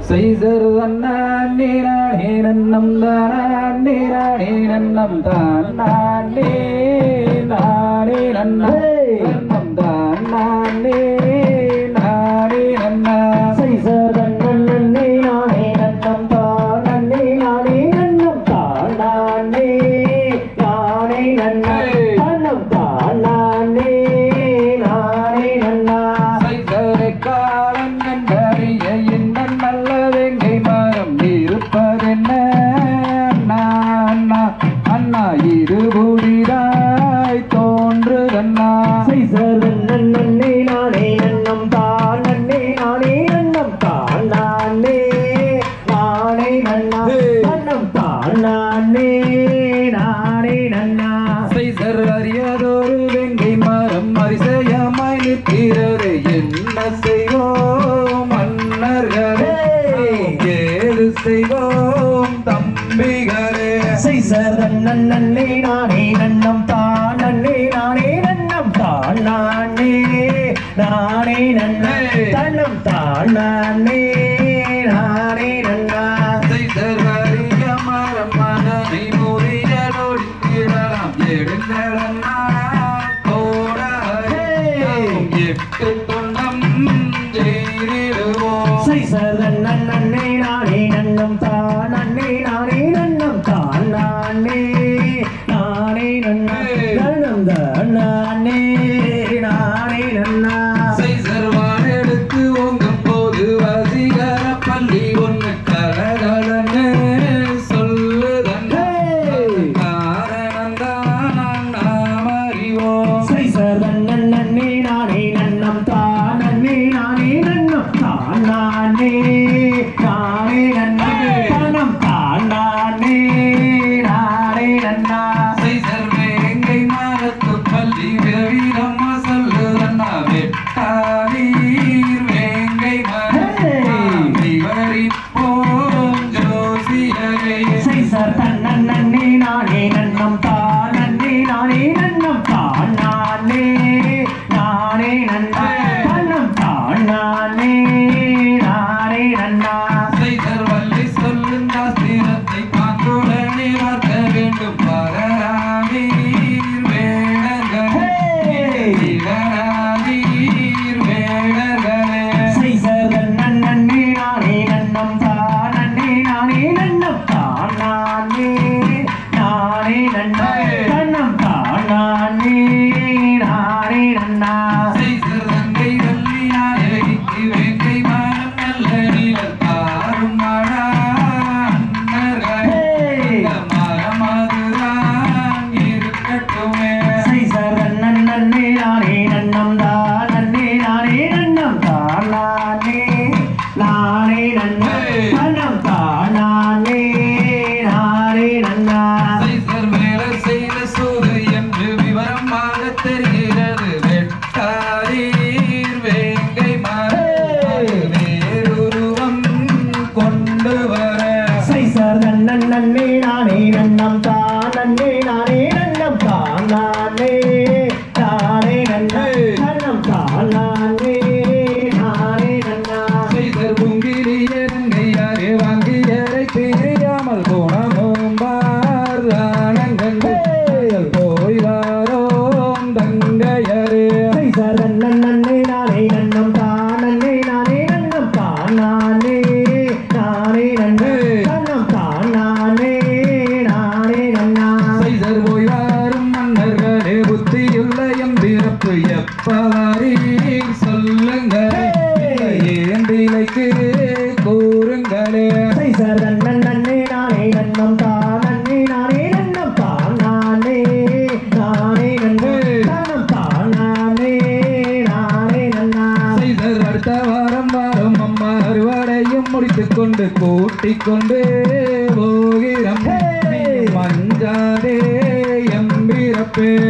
செய்தர் தன்னான் நீரானே நன்னம் தானான் நீரானே நன்னம் தான் நானே நானே நன்னம். அண்ணா. சைசரன் நன்னே நானே அண்ணம் தான் நன்னே நானே அண்ணம் தான் நானே நானே நன்னா அண்ணம் தான் நானே நானே நன்னா சைசர் அறியாதோரு வெங்கை மரம் அரிசயமாய் நிற்கிறது. என்ன செய்வோம் மன்னர்களே? ஏது செய்வோம் தம்பிகளே. சைசரன் நன்னே நானே ஆசை சதன் நன்னே நானே நன்னம் தான் அன்னை நானே நன்னம் தான் நானே நானே நன்னம் தான் நானே be Ah. வாங்கினது வாங்கி ஏறை தெரியாமல் போன மோம்பார் ஆனந்தங்கள் போய் வாரோம் தங்கையரே. சரணன் நன்னை நானே நன்னம் தான் நன்னை நானே நன்னம் தான் நானே நானே நன்னை நன்னம் தான் நானே நானே நன்னா போய் வாரும் மன்னர்களே புத்தியுள்ள எம் பிறப்பு எப்பவார்? கொண்டு கூட்டிக் கொண்டு போகிறோம் மஞ்சாதே எம்பிறப்பே